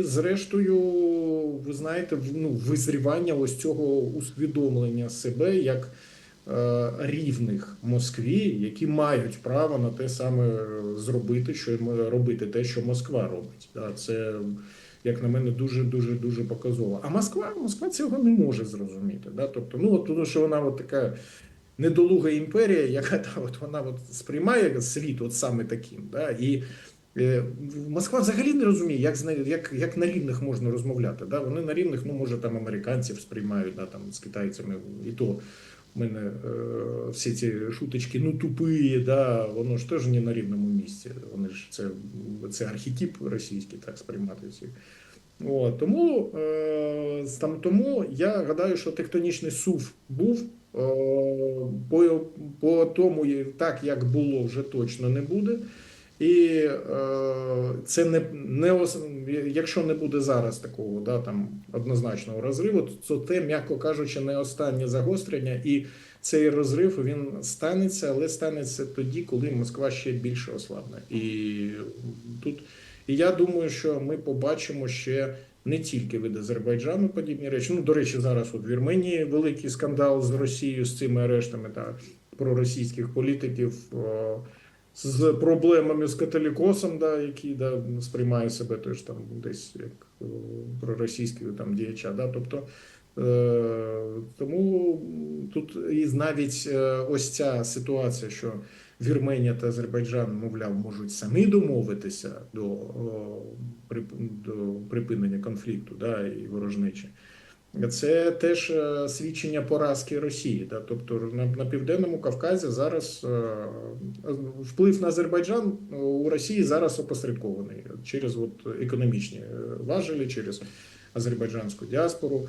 Зрештою, ви знаєте, ну, визрівання ось цього усвідомлення себе як е, рівних Москві, які мають право на те саме е, зробити, що робити те, що Москва робить. Да, це, як на мене, дуже дуже дуже показово. А Москва, Москва цього не може зрозуміти. Да? Тобто, ну от тому, що вона от така недолуга імперія, яка от вона от сприймає світ от саме таким. Да? І Москва взагалі не розуміє, як, як, як на рівних можна розмовляти. Да? Вони на рівних, ну, може, там американців сприймають, да, там, з китайцями, і то в мене е, всі ці шуточки, ну тупі, да, воно ж теж не на рівному місці. Вони ж це, це архетип російський, так сприймати всіх. От, тому, е, там, тому я гадаю, що тектонічний сув був. е, По, по тому, так як було, вже точно не буде. І е, це не, не якщо не буде зараз такого да, там, однозначного розриву, то це, м'яко кажучи, не останнє загострення, і цей розрив він станеться, але станеться тоді, коли Москва ще більше ослабне. І тут і я думаю, що ми побачимо ще не тільки від Азербайджану подібні речі. Ну, до речі, зараз в Вірменії великий скандал з Росією з цими арештами та проросійських політиків. о, з проблемами з католікосом, да, який да, сприймає себе теж там десь як е, проросійського там діяча. Да, тобто, е, тому тут і навіть е, ось ця ситуація, що Вірменія та Азербайджан, мовляв, можуть самі домовитися до, до припинення конфлікту да, і ворожнечі. Це теж е, свідчення поразки Росії. Да? Тобто на, на південному Кавказі зараз е, вплив на Азербайджан е, у Росії зараз опосередкований через от економічні важелі, через азербайджанську діаспору.